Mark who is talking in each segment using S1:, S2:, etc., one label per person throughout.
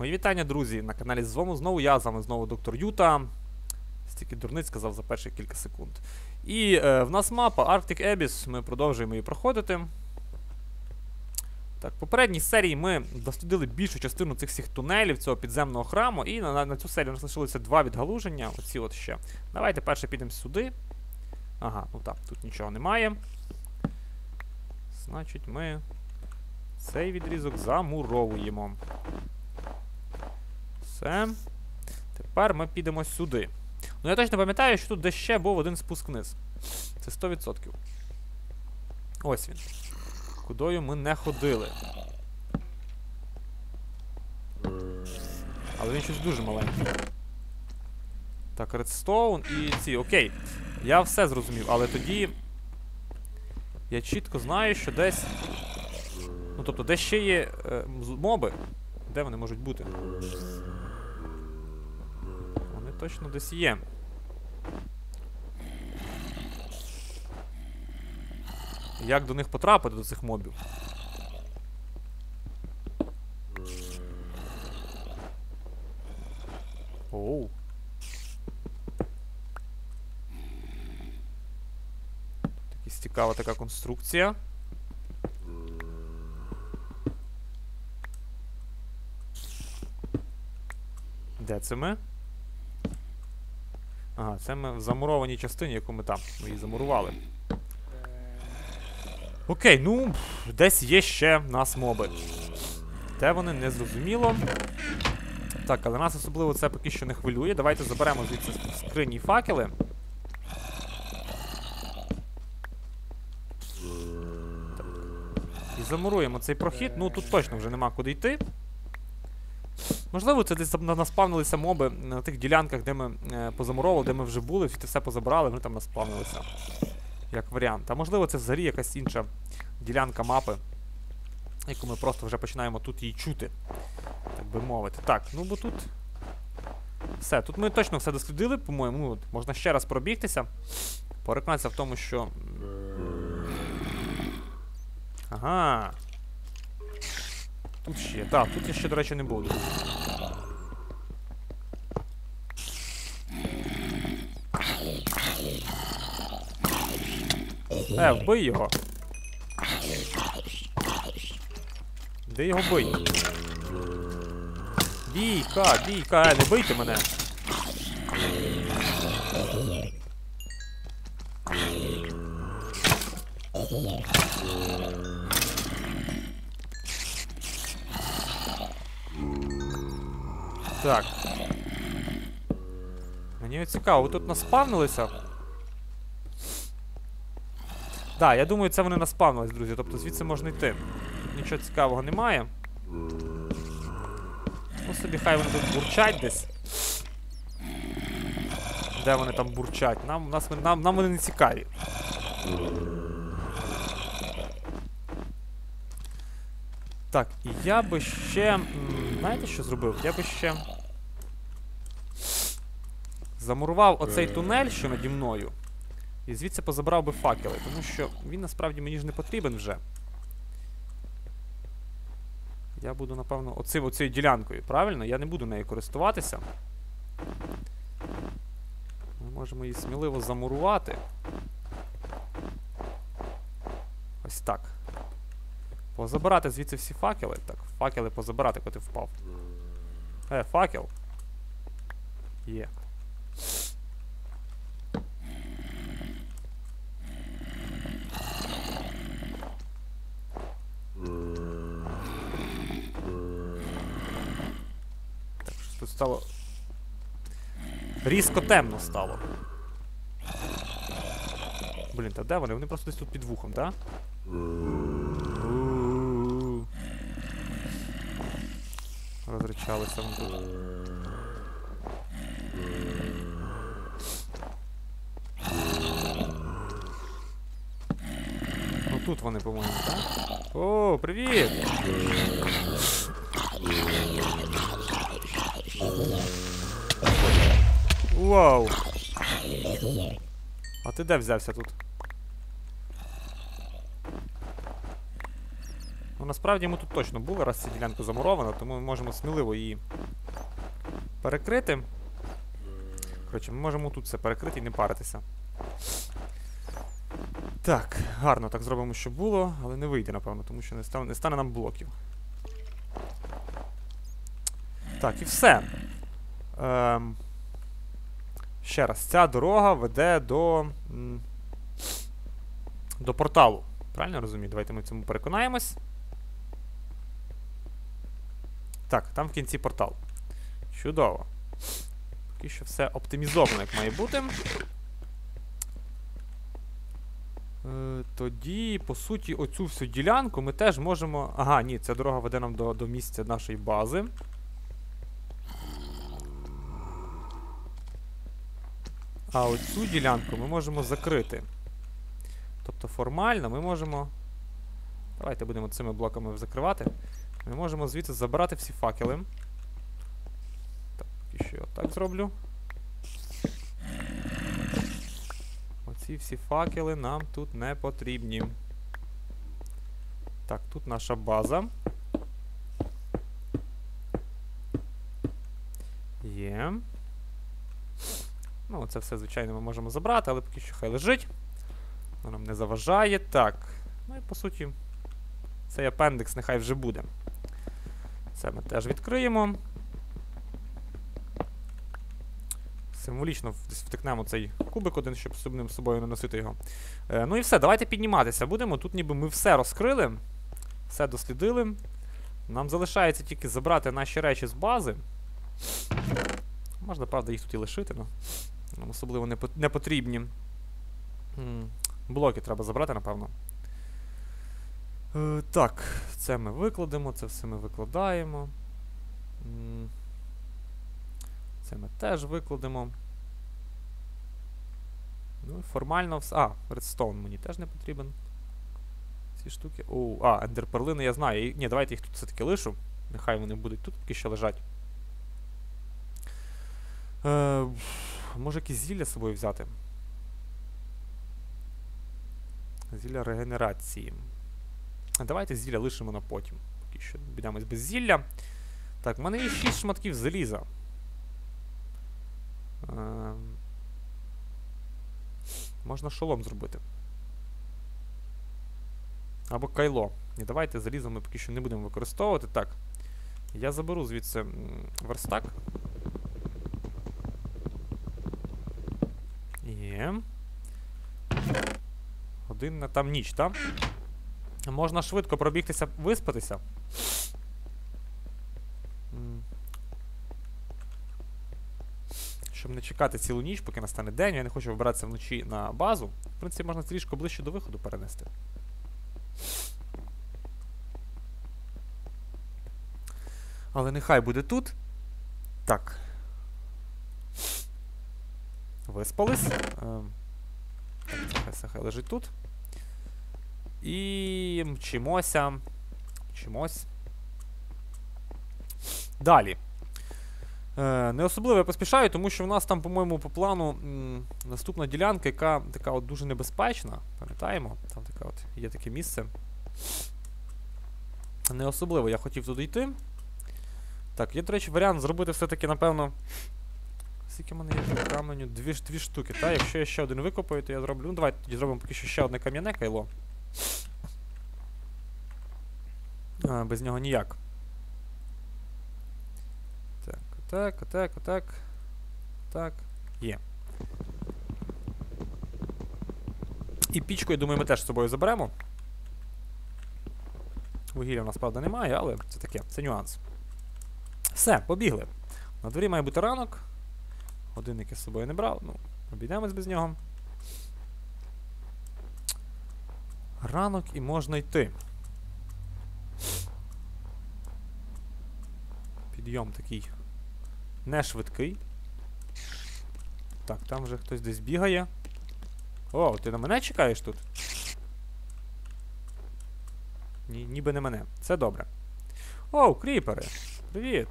S1: Мої вітання, друзі, на каналі з вами знову я, з вами знову доктор Юта. Стільки дурниць сказав за перші кілька секунд. І е, в нас мапа Arctic Abyss, ми продовжуємо її проходити. Так, в попередній серії ми дослідили більшу частину цих всіх тунелів, цього підземного храму, і на, на, на цю серію у нас лишилося два відгалуження. Оці от ще. Давайте перше підемо сюди. Ага, ну так, тут нічого немає. Значить, ми цей відрізок замуровуємо. Все. Тепер ми підемо сюди. Ну я точно пам'ятаю, що тут де ще був один спуск вниз. Це 100%. Ось він. Кудою ми не ходили. Але він щось дуже маленький. Так, редстоун і ці. Окей. Я все зрозумів, але тоді. Я чітко знаю, що десь. Ну тобто, де ще є е, моби. Де вони можуть бути? Точно десь є. Як до них потрапити до цих мобів? Оу. Якась цікава така конструкція. Де це ми? Ага, це ми в замурованій частині, яку ми там. Ми її замурували. Окей, ну, десь є ще нас моби. Де вони, не зрозуміло. Так, але нас особливо це поки що не хвилює. Давайте заберемо звідси скрині факели. Так. І замуруємо цей прохід. Ну тут точно вже нема куди йти. Можливо, це десь наспавнилися моби на тих ділянках, де ми е, позамуровували, де ми вже були, всі все позабрали, вони там наспавнилися. Як варіант. А можливо, це взагалі якась інша ділянка мапи, яку ми просто вже починаємо тут її чути. Так би мовити. Так, ну бо тут. Все, тут ми точно все дослідили, по-моєму. Ну, можна ще раз пробігтися. Переконатися в тому, що. Ага. Тут ще. Так, тут я ще, до речі, не буду. Е, вбий його. Де його бий? Бійка, бійка, е, не бийте мене. Так. Мені цікаво, ви тут наспавнилися? Так, я думаю, це вони наспавнились, друзі. Тобто звідси можна йти. Нічого цікавого немає. Ну собі хай вони тут бурчать десь. Де вони там бурчать? Нам, нас, нам, нам вони не цікаві. Так, і я би ще. Знаєте, що зробив? Я би ще. Замурував оцей тунель, що наді мною. І звідси позабрав би факели, тому що він насправді мені ж не потрібен вже. Я буду, напевно, оцим, оцією ділянкою, правильно? Я не буду нею користуватися. Ми можемо її сміливо замурувати. Ось так. Позабирати звідси всі факели. Так, факели позабирати, коли ти впав. Е, факел. Є. Так, щось тут стало. Різко темно стало. Блін, та де вони? Вони просто десь тут під вухом, так? У-у-у. Розричалися вони тут. Ну тут вони, по-моєму, так? О, привіт! Вау! А ти де взявся тут? Насправді ми тут точно були, раз ця ділянка замурована, тому ми можемо сміливо її перекрити. Коротше, ми можемо тут все перекрити і не паритися. Так, гарно так зробимо, щоб було, але не вийде, напевно, тому що не стане, не стане нам блоків. Так, і все. Ем, ще раз, ця дорога веде до. До порталу. Правильно розумію? Давайте ми цьому переконаємось. Так, там в кінці портал. Чудово. Поки що все оптимізовано, як має бути. Е, тоді, по суті, оцю всю ділянку ми теж можемо. Ага, ні, ця дорога веде нам до, до місця нашої бази. А оцю ділянку ми можемо закрити. Тобто формально ми можемо. Давайте будемо цими блоками закривати. Ми можемо звідси забрати всі факели. Так, поки що я так зроблю. Оці всі факели нам тут не потрібні. Так, тут наша база. Є. Ну, це все, звичайно, ми можемо забрати, але поки що хай лежить. Воно нам не заважає. Так. Ну і по суті, цей апендекс нехай вже буде. Це ми теж відкриємо. Символічно втикнемо цей кубик один, щоб з собою не носити його. Е, ну і все, давайте підніматися будемо. Тут ніби ми все розкрили, все дослідили. Нам залишається тільки забрати наші речі з бази. Можна, правда, їх тут і лишити, але нам особливо не потрібні. Блоки треба забрати, напевно. Е, так, це ми викладемо, це все ми викладаємо. Це ми теж викладемо. Ну, і формально все. А, редстоун мені теж не потрібен. Ці штуки. О, а, ендерперлини я знаю. Ні, давайте їх тут все-таки лишу. Нехай вони будуть тут поки що лежать. Е, може якісь зілля з собою взяти? Зілля регенерації. Давайте зілля лишимо на потім. Поки що підемось без зілля. Так, в мене є 6 шматків заліза. Е, можна шолом зробити. Або кайло. Ні, давайте залізо ми поки що не будемо використовувати. Так. Я заберу звідси верстак. Є. Годинна там ніч, так? Можна швидко пробігтися, виспатися. Щоб не чекати цілу ніч, поки настане день, я не хочу вибиратися вночі на базу. В принципі, можна трішки ближче до виходу перенести. Але нехай буде тут. Так. Виспались. Ем, хай лежить тут. І мчимося. Мчимось. Далі. Е, не особливо я поспішаю, тому що в нас там, по-моєму, по плану наступна ділянка, яка така от дуже небезпечна. Пам'ятаємо? Там така от є таке місце. Не особливо я хотів туди йти. Так, є, до речі, варіант зробити все-таки, напевно. Скільки в мене є каменю? Дві, дві штуки, так? Якщо я ще один викопаю, то я зроблю. Ну, давайте тоді зробимо поки що ще одне кам'яне кайло. А, без нього ніяк. Так, отак, отак, отак. Так. Є. І пічку, я думаю, ми теж з собою заберемо. Вугілля у нас, правда, немає, але це таке, це нюанс. Все, побігли. На дворі має бути ранок. Годинник я з собою не брав, ну, обійдемось без нього. Ранок і можна йти. Підйом такий не швидкий. Так, там вже хтось десь бігає. О, ти на мене чекаєш тут? Ні, ніби не мене. Це добре. Оу, кріпери! Привіт!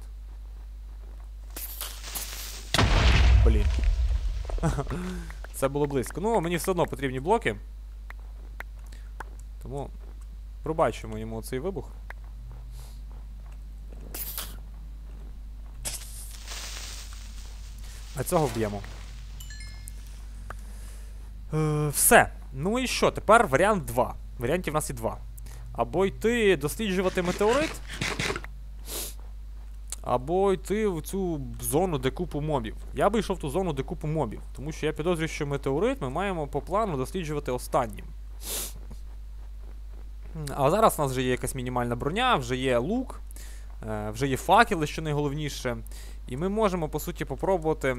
S1: Блін. Це було близько. Ну, мені все одно потрібні блоки. Тому Пробачимо йому цей вибух. А цього вб'ємо. Е, все. Ну і що? Тепер варіант 2. Варіантів у нас є два. Або йти досліджувати метеорит. Або йти в цю зону, де купу мобів. Я би йшов в ту зону, де купу мобів. Тому що я підозрюю, що метеорит ми маємо по плану досліджувати останнім. А зараз у нас вже є якась мінімальна броня, вже є лук, е, вже є факели, що найголовніше. І ми можемо, по суті, попробувати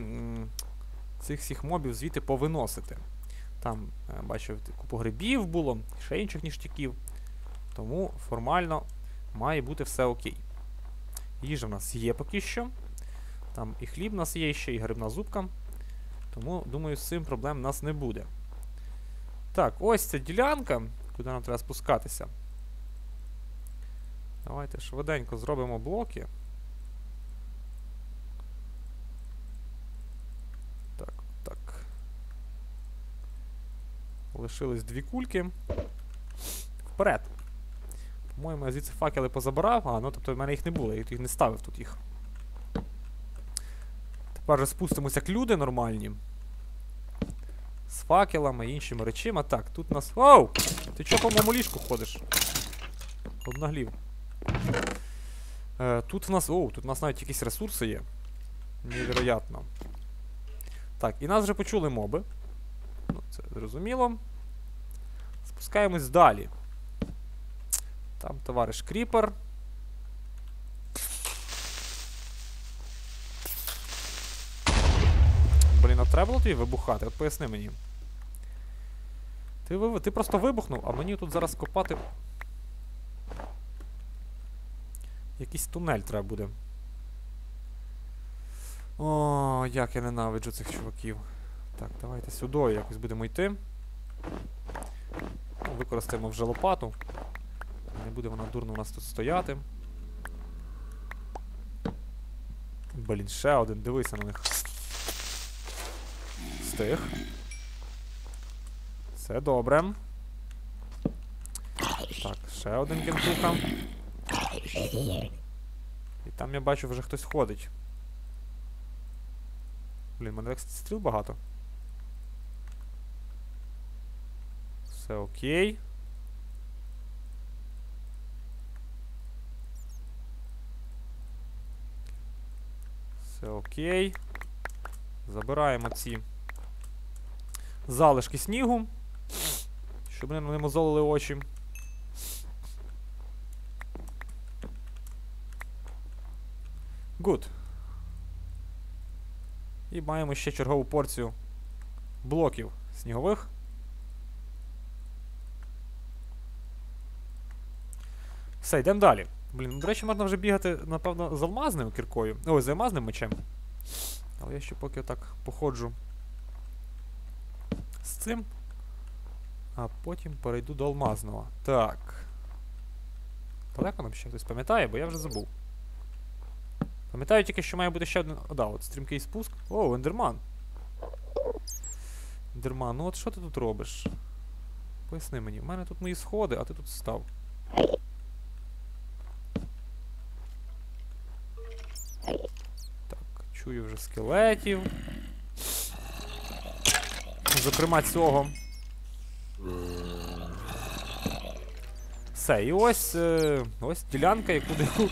S1: цих всіх мобів звідти повиносити. Там, е, бачив, купу грибів було, ще інших ніштяків. Тому формально має бути все окей. Їжа в нас є поки що. Там і хліб у нас є ще, і грибна зубка. Тому, думаю, з цим проблем у нас не буде. Так, ось ця ділянка, куди нам треба спускатися. Давайте швиденько зробимо блоки. Так, так. Лишились дві кульки. Вперед. По-моєму, я звідси факели позабирав. А, ну тобто в мене їх не було, я їх не ставив тут їх. Тепер же спустимося як люди нормальні. З факелами і іншими речима. Так, тут нас. Оу! Ти чого по моєму ліжку ходиш? Обнаглів. Е, тут в нас. Оу, тут у нас навіть якісь ресурси є. Невероятно. Так, і нас вже почули моби. Ну, це зрозуміло. Спускаємось далі. Там товариш Кріпер. Блін, а треба було тобі вибухати? От поясни мені. Ти, ви, ти просто вибухнув, а мені тут зараз копати. Якийсь тунель треба буде. О, як я ненавиджу цих чуваків. Так, давайте сюди якось будемо йти. Використаємо вже лопату. Не буде вона дурно у нас тут стояти. Блін, ще один, дивися на них. Стих. Все добре. Так, ще один кентуха. І там я бачу вже хтось ходить. Блін, мене стріл багато. Все окей. Все окей. Забираємо ці залишки снігу. Щоб не мозолили очі. Good. І маємо ще чергову порцію блоків снігових. Все, йдемо далі. Блін, до речі, можна вже бігати, напевно, з алмазним кіркою. Ой, з алмазним мечем. Але я ще поки так походжу з цим. А потім перейду до алмазного. Так. Далеко нам ще хтось пам'ятає, бо я вже забув. Пам'ятаю тільки, що має бути ще один. О, да, от стрімкий спуск. О, ендерман. Ендерман, ну от що ти тут робиш? Поясни мені, у мене тут мої сходи, а ти тут став. Так, чую вже скелетів. Зокрема, цього. Все, і ось е, ось ділянка, яку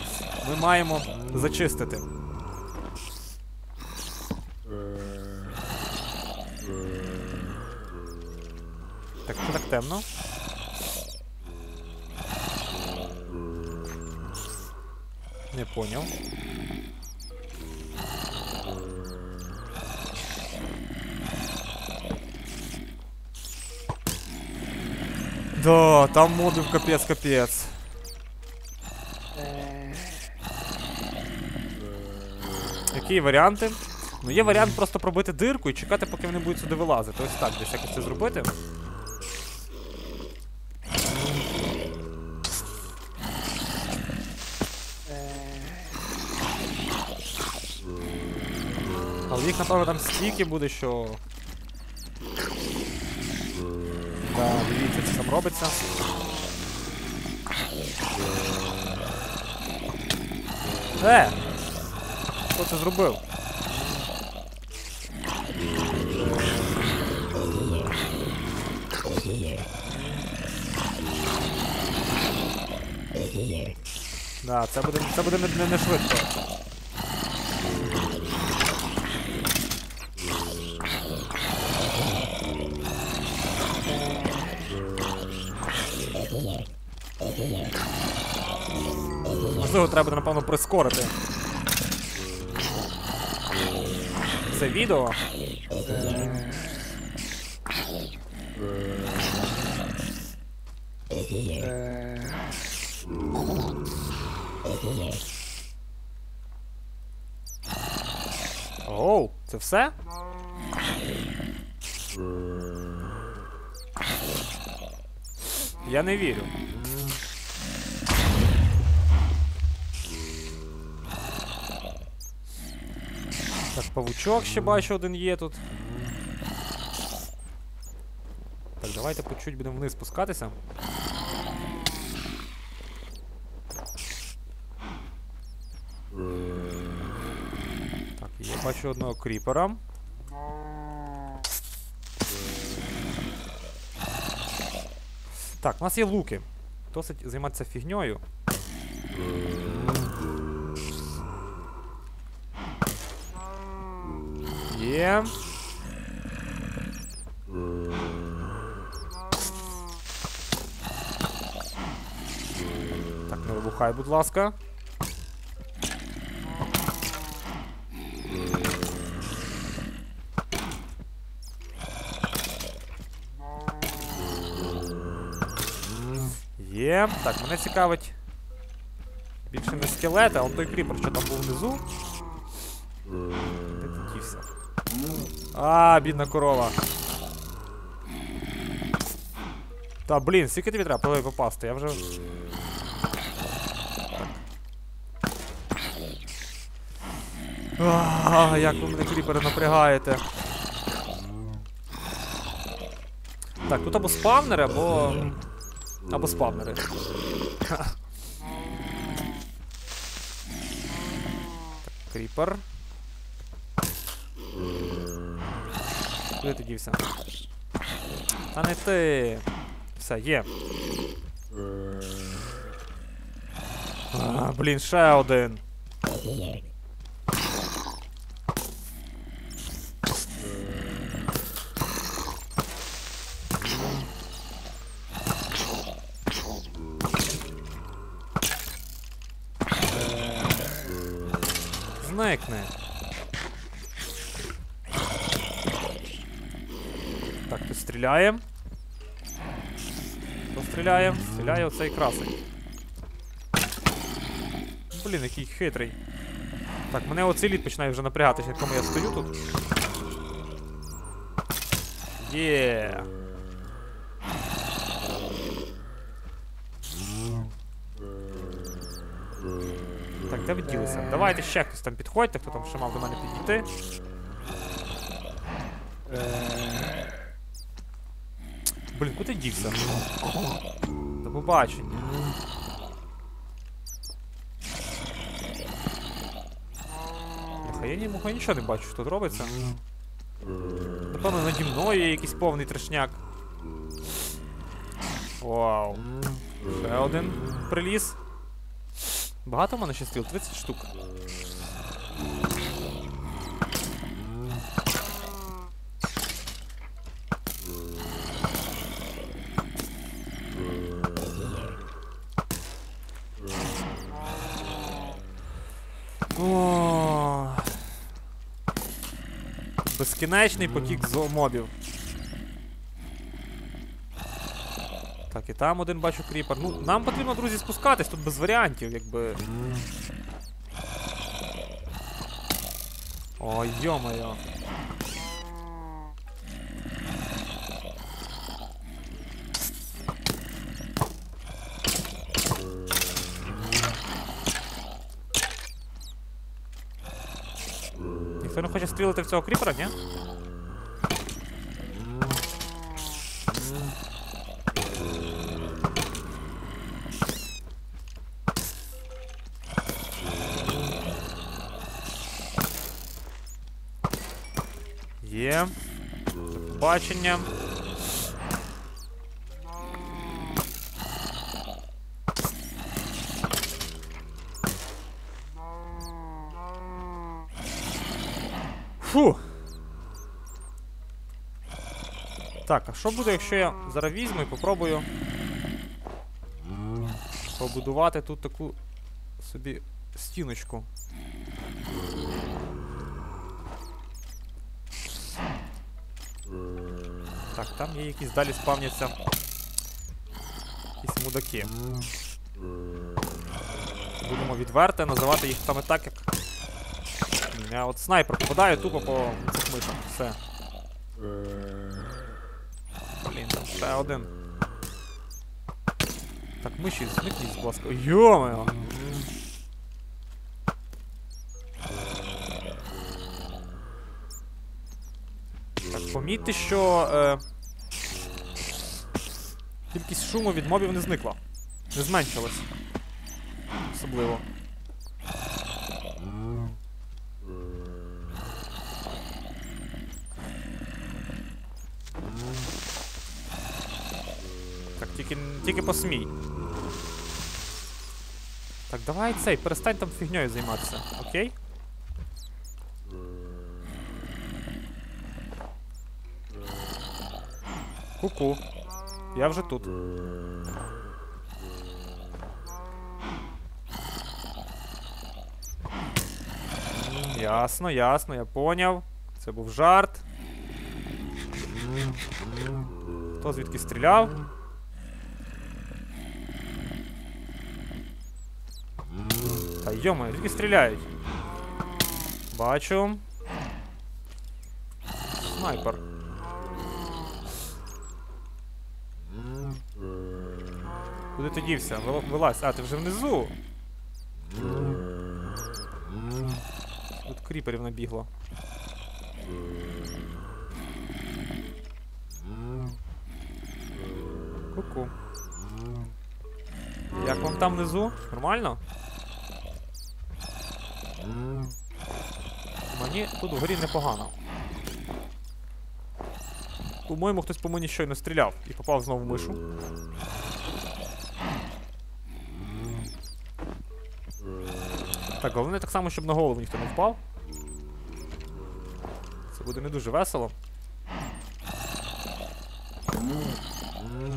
S1: ми маємо зачистити. Так, так темно? Не поняв. Да, там мобів капець капець. Які варіанти? Ну, є варіант просто пробити дирку і чекати, поки вони будуть сюди вилазити. Ось так, десь якось це зробити. Але їх, напевно, там стільки буде, що. Да, дивіться, що там робиться. Е! Хто це зробив? Да, це буде, це буде не, не швидко. Можливо, треба напевно, прискорити. Це відео. Оу, це все? Я не вірю. Так, павучок ще бачу один є тут. Так, давайте по чуть будемо вниз спускатися. Так, я бачу одного кріпера. Так, у нас є луки. Досить займатися фігньою. Є. Так, не вибухай, будь ласка. Є. Так, мене цікавить. Більше не скелети, а он той кріпер, що там був внизу. А, бідна корова. Та блін, скільки тобі треба попасти? Я вже. А, як ви мене кріпери напрягаєте. Так, тут або спавнери, або. Або спавнери. Кріпер. Куди ти дівся? Та не ти. Все, є. А, блін, ще один. Стріляємо. Хто стріляє? Оцей красень. Блін, який хитрий. Так, мене оцей лід починає вже напрягатися, на якому я стою тут. Є. Так, де ви ділися? Давайте ще хтось там підходьте, хто там ще мав до мене підійти. Блін, куди дівся? До побачення. Я ні- я нічого не бачу, що тут робиться. Напевно, наді мною є якийсь повний трешняк. Вау. Ще один приліз. Багато в мене ще стріл? 30 штук. Безкінечний потік з мобів. Так, і там один бачу кріпер. Ну, нам потрібно, друзі, спускатись, тут без варіантів, якби. Ой, йо-моє. пострілити в цього кріпера, ні? Є. Бачення. Так, а що буде, якщо я зараз візьму і попробую побудувати тут таку собі стіночку? Так, там є якісь далі спавняться. Якісь мудаки. Будемо відверто називати їх саме так, як. Я от снайпер попадаю тупо по цих мишах. Все. Ще один. Так, миші, зникніть, будь ласка. Йо-моє! Так, помітьте, що е, кількість шуму від мобів не зникла. Не зменшилась. Особливо. Тільки, посмій. Так, давай цей, перестань там фігньою займатися, окей? Ку-ку. Я вже тут. Ясно, ясно, я поняв. Це був жарт. Хто звідки стріляв? Та йома, звідки стріляють? Бачу. Снайпер. Куди ти дівся? Вилазь. А, ти вже внизу. Тут кріперів набігло. Ку-ку. Як вам там внизу? Нормально? Мені тут вгорі непогано. По-моєму, хтось по мені щойно стріляв і попав знову в мишу. Так, головне так само, щоб на голову ніхто не впав. Це буде не дуже весело.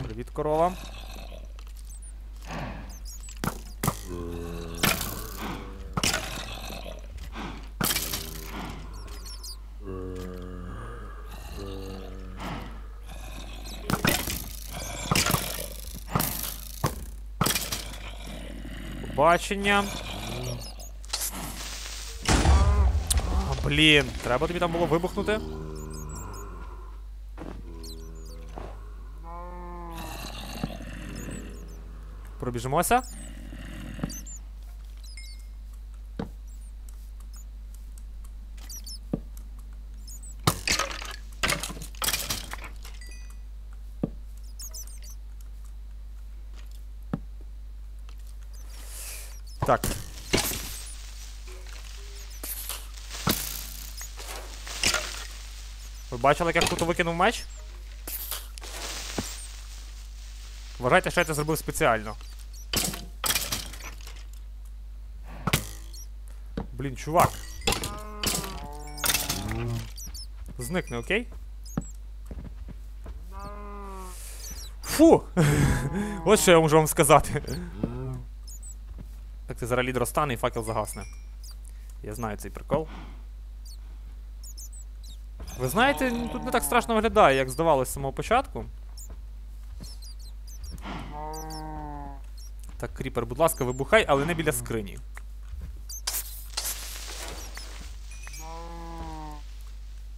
S1: Привіт, корова. Побачення. А, блін, треба тобі там було вибухнути. Пробіжимося. Так. Ви бачили, як я круто викинув меч? Вважайте, що я це зробив спеціально. Блін, чувак. Зникне, окей? Фу! Ось що я можу вам сказати. Так ти зараз лід розтане і факел загасне. Я знаю цей прикол. Ви знаєте, тут не так страшно виглядає, як здавалось з самого початку. Так, кріпер, будь ласка, вибухай, але не біля скрині.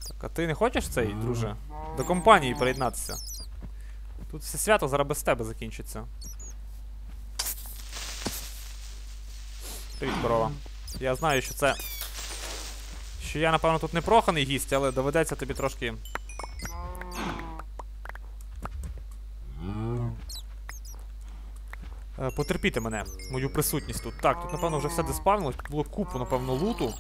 S1: Так, а ти не хочеш цей, друже? До компанії приєднатися. Тут все свято зараз без тебе закінчиться. Привіт, корова. Я знаю, що це. Що я, напевно, тут не проханий гість, але доведеться тобі трошки. Е, Потерпіти мене, мою присутність тут. Так, тут, напевно, вже все диспавнилось, тут було купу, напевно, луту.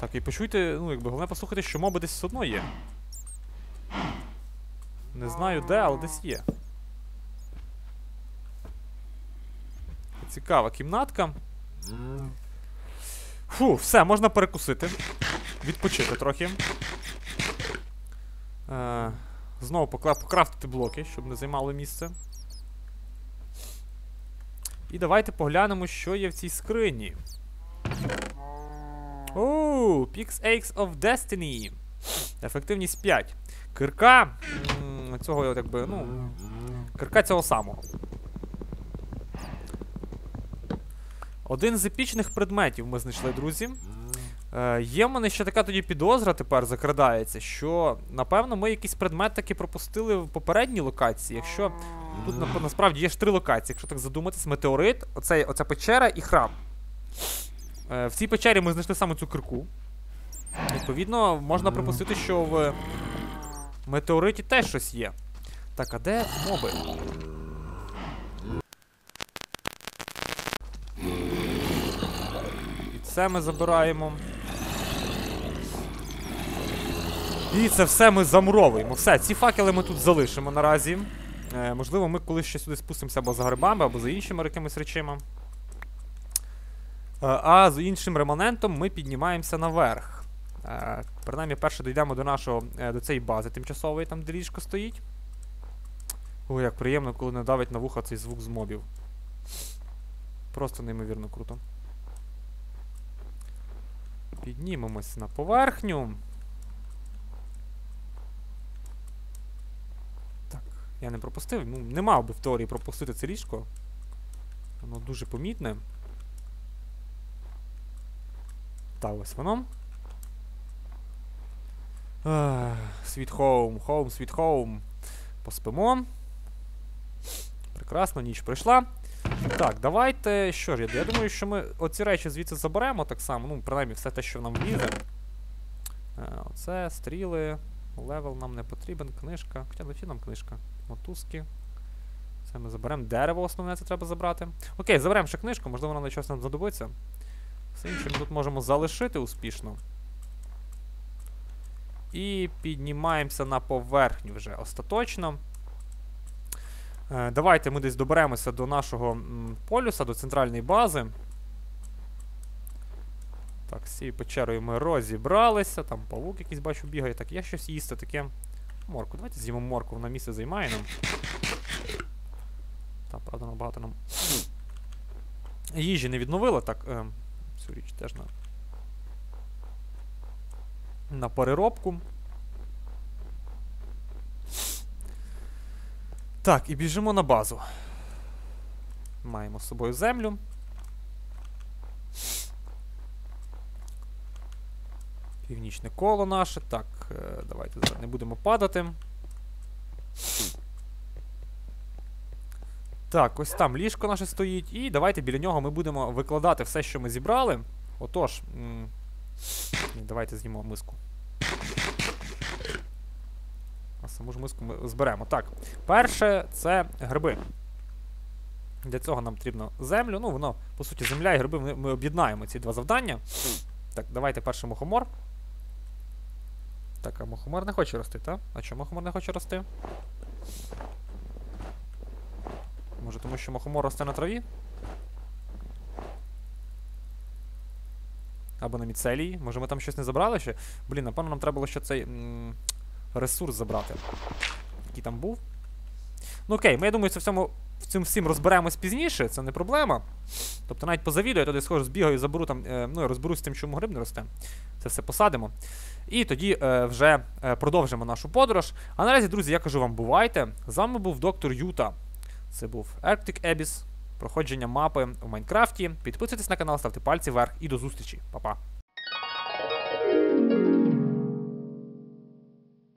S1: Так, і почуйте, ну, якби головне послухайте, що моби десь все одно є. Не знаю де, але десь є. Цікава кімнатка. Фу, все, можна перекусити. Відпочити трохи. Е, знову покрафтити блоки, щоб не займало місце. І давайте поглянемо, що є в цій скрині. Оу, Pix of Destiny. Ефективність 5. Кирка. Цього от якби, ну. Кирка цього самого. Один з епічних предметів ми знайшли, друзі. Е, є в мене ще така тоді підозра тепер закрадається, що напевно ми якийсь предмет таки пропустили в попередній локації. Якщо тут насправді є ж три локації, якщо так задуматись, метеорит, оцей, оця печера і храм. Е, в цій печері ми знайшли саме цю кирку. Відповідно, можна припустити, що в метеориті теж щось є. Так, а де моби? Це ми забираємо. І це все ми замуровуємо. Все, ці факели ми тут залишимо наразі. Е, можливо, ми колись ще сюди спустимося або за грибами, або за іншими якимись речима. Е, а з іншим реманентом ми піднімаємося наверх. Е, принаймні, перше дійдемо до нашого, е, до цієї бази тимчасової, там де ліжко стоїть. Ой, як приємно, коли не давить на вуха цей звук з мобів. Просто неймовірно круто. Піднімемось на поверхню. Так, я не пропустив. Ну, не мав би в теорії пропустити це ліжко. Воно дуже помітне. Та ось воно. Sweet home, home, sweet home. Поспимо. Прекрасно, ніч пройшла. Так, давайте. Що ж, я, думаю, що ми оці речі звідси заберемо так само. Ну, принаймні, все те, що нам влізе. Е, оце, стріли, левел нам не потрібен, книжка. Хоча лише нам книжка. Мотузки. Це ми заберемо. Дерево основне це треба забрати. Окей, заберемо ще книжку, можливо, вона на щось нам знадобиться. Все інше ми тут можемо залишити успішно. І піднімаємося на поверхню вже остаточно. Е, давайте ми десь доберемося до нашого полюса, до центральної бази. Так, з цією печерою ми розібралися. Там павук якийсь бачу бігає. Так, є щось їсти таке. Морку. Давайте з'їмо морку, вона місце займає нам. Та, правда, набагато нам. Їжі не відновила, так. Е, цю річ теж на. На переробку. Так, і біжимо на базу. Маємо з собою землю. Північне коло наше. Так, е, давайте зараз не будемо падати. Так, ось там ліжко наше стоїть. І давайте біля нього ми будемо викладати все, що ми зібрали. Отож, давайте з'їмо миску. А саму ж миску ми зберемо. Так, перше це гриби. Для цього нам потрібно землю. Ну, воно, по суті, земля і гриби. Ми, ми об'єднаємо ці два завдання. Так, давайте перший мухомор. Так, а мухомор не хоче рости, так? А чому мухомор не хоче рости? Може, тому що мухомор росте на траві? Або на міцелії. Може ми там щось не забрали ще? Блін, напевно, нам треба було ще цей ресурс забрати. Який там був. Ну окей, ми, я думаю, це в цьому в цим всім розберемось пізніше, це не проблема. Тобто навіть по завіду я туди схожу, збігаю, заберу там, е, ну, я розберусь з тим, чому гриб не росте. Це все посадимо. І тоді е, вже е, продовжимо нашу подорож. А наразі, друзі, я кажу вам, бувайте. З вами був доктор Юта. Це був Arctic Abyss, проходження мапи у Майнкрафті. Підписуйтесь на канал, ставте пальці вверх і до зустрічі. Па-па.